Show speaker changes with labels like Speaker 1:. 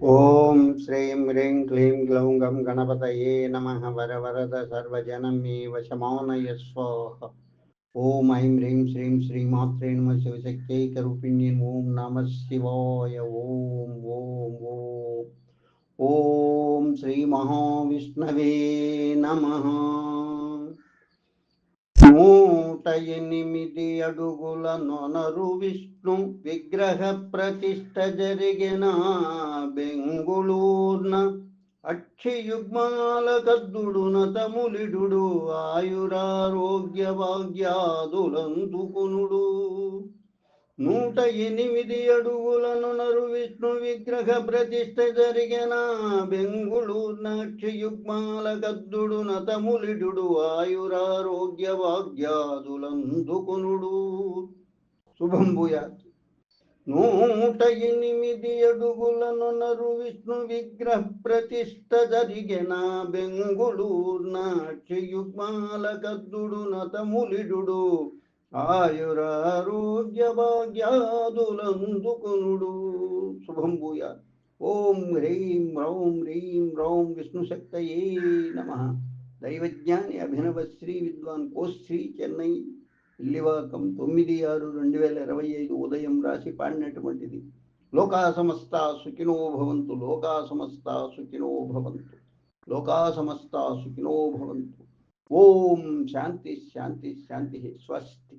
Speaker 1: ఓం శ్రీం హ్రీం క్లీం గ్లౌం గం గణపతయే నమ వరవరద సర్వజనం మే వశమానయ స్వాహ ఓం ఐం హ్రీం శ్రీం శ్రీమాత్రే నమ శివశక్తైకరూపిణ్యం ఓం నమ శివాయ ఓం ఓం ఓం ఓం శ్రీ మహావిష్ణవే నమ నూట ఎనిమిది అడుగుల నొనరు విష్ణు విగ్రహ ప్రతిష్ట జరిగిన బెంగుళూర్న అక్షియుగ్మాల కద్దుడు నతములిడు ఆయురారోగ్య భాగ్యాదులందుకునుడు. నూట ఎనిమిది అడుగులను నరు విష్ణు విగ్రహ ప్రతిష్ట జరిగిన బెంగుళూరు నాక్షయుగ్మాల గద్దుడు నతములిడు ఆయురారోగ్య వాగ్యాదులందుకునుడు. శుభం భూయాత్. నూట ఎనిమిది అడుగులను నరు విష్ణు విగ్రహ ప్రతిష్ట జరిగిన బెంగుళూరు నాక్షయుగ్మాల గద్దుడు నతములిడు ఆయురారోగ్య భాగ్యాదులందుకునుడు. శుభం భూయ. ఓం హ్రీం హ్రౌం హ్రీం హ్రౌం విష్ణుశక్తయే నమ. దైవజ్ఞాని అభినవ శ్రీ విద్వాన్ కోశ్రీ చెన్నై ఇల్లివాకం తొమ్మిది ఆరు రెండు వేల ఇరవై ఐదు ఉదయం రాసి పాడినటువంటిది. లోకా సమస్త సుఖినో భవంతు లోకా సమస్త సుఖినో భవంతు లోకా సమస్త సుఖినో భవంతు. ఓం శాంతి శాంతి శాంతి స్వస్తి.